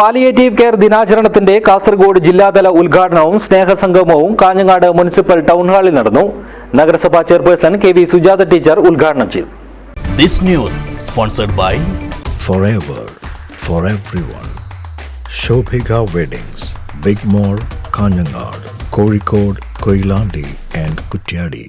Palliative care ദിനാചരണത്തിന്റെ കാസർഗോഡ് ജില്ലാതല ഉദ്ഘാടനവും സ്നേഹസംഗമവും കാഞ്ഞങ്ങാട് മുനിസിപ്പൽ ടൗൺഹാളിൽ നടന്നു. നഗരസഭാ chairperson K V Sujatha teacher ഉദ്ഘാടനം ചെയ്തു. This news sponsored by weddings big mall Kanhangad Kozhikode Koyilandy and Kuttiadi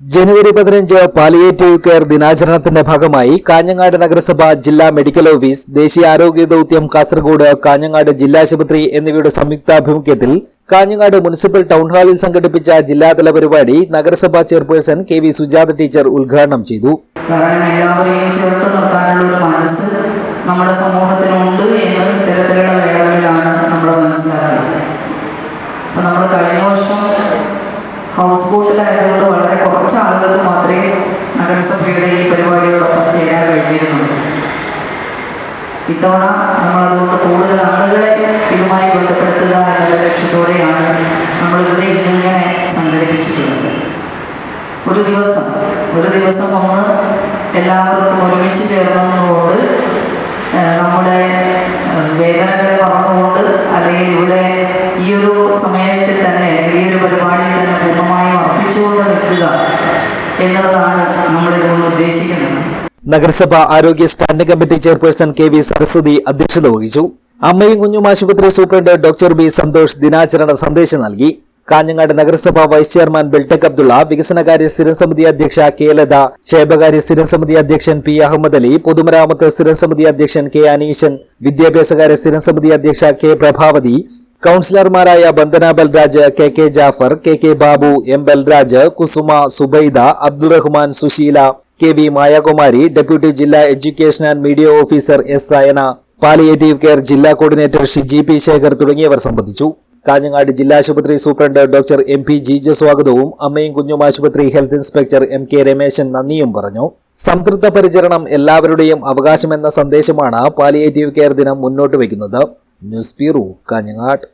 ജനുവരി പതിനഞ്ച് പാലിയേറ്റീവ് കെയർ ദിനാചരണത്തിന്റെ ഭാഗമായി കാഞ്ഞങ്ങാട് നഗരസഭ ജില്ലാ മെഡിക്കൽ ഓഫീസ് ദേശീയ ആരോഗ്യ ദൌത്യം കാസർഗോഡ് കാഞ്ഞങ്ങാട് ജില്ലാശുപത്രി എന്നിവയുടെ സംയുക്താഭിമുഖ്യത്തിൽ കാഞ്ഞങ്ങാട് മുനിസിപ്പൽ ടൗൺ ഹാളിൽ സംഘടിപ്പിച്ച ജില്ലാതല പരിപാടി നഗരസഭാ chairperson K V Sujatha teacher ഉദ്ഘാടനം ചെയ്തു. നമ്മുടെ സമൂഹത്തിനുണ്ട് എന്നത് ഇത്തരത്തിലുള്ള ഹൗസ് ബോട്ടിലായതുകൊണ്ട് വളരെ കുറച്ച് ആളുകൾക്ക് മാത്രമേ നഗരസഭയുടെ ഈ പരിപാടിയോടൊപ്പം ചേരാൻ കഴിഞ്ഞിരുന്നുള്ളൂ. ഇത്തവണ നമ്മൾ അതുകൊണ്ട് കൂടുതൽ ആളുകളെ ഇതുമായി ബന്ധപ്പെടുത്തുക എന്നുള്ള ലക്ഷ്യത്തോടെയാണ് നമ്മളിവിടെ ഇന്നിങ്ങനെ സംഘടിപ്പിച്ചിട്ടുള്ളത്. ഒരു ദിവസം ഒരു ദിവസം ഒന്ന് എല്ലാവർക്കും ഒരുമിച്ച് ചേർന്നതുകൊണ്ട് നമ്മുടെ വേദനകളെ പറഞ്ഞുകൊണ്ട് അല്ലെങ്കിൽ ഇവിടെ എന്നതാണ് നമ്മളിതുകൊണ്ട് ഉദ്ദേശിക്കുന്നത്. നഗരസഭ ആരോഗ്യ standing committee chairperson K V Saraswathi അധ്യക്ഷത വഹിച്ചു. അമ്മയും കുഞ്ഞും ആശുപത്രി സൂപ്രണ്ട് ഡോക്ടർ ബി സന്തോഷ് ദിനാചരണ സന്ദേശം നൽകി. കാഞ്ഞങ്ങാട് നഗരസഭ വൈസ് ചെയർമാൻ ബിൽടെക് അബ്ദുള്ള വികസനകാര്യ സ്ഥിരം സമിതി അധ്യക്ഷ കെ ലത ക്ഷേമകാര്യ സ്ഥിരം സമിതി അധ്യക്ഷൻ പി അഹമ്മദ് അലി പൊതുമരാമത്ത് സ്ഥിരം സമിതി അധ്യക്ഷൻ കെ അനീശൻ വിദ്യാഭ്യാസകാര്യ സ്ഥിരം സമിതി അധ്യക്ഷ K Prabhavathi കൌൺസിലർമാരായ Bandana Balraj K K Jafar K K Babu M Balraj Kusuma Zubaida Abdurahman Susheela K V Mayakumari deputy ജില്ലാ education and media officer S Sayana palliative care ജില്ലാ കോർഡിനേറ്റർ ഷിജി പി ശേഖർ തുടങ്ങിയവർ സംബന്ധിച്ചു. കാഞ്ഞങ്ങാട് ജില്ലാ ആശുപത്രി superintendent doctor M P Jeeja സ്വാഗതവും അമ്മയും കുഞ്ഞും ആശുപത്രി health inspector M K Rameshan നന്ദിയും പറഞ്ഞു. സംതൃപ്ത പരിചരണം എല്ലാവരുടെയും അവകാശമെന്ന സന്ദേശമാണ് പാലിയേറ്റീവ് കെയർ ദിനം മുന്നോട്ട് വയ്ക്കുന്നത്. News bureau Kanhangad.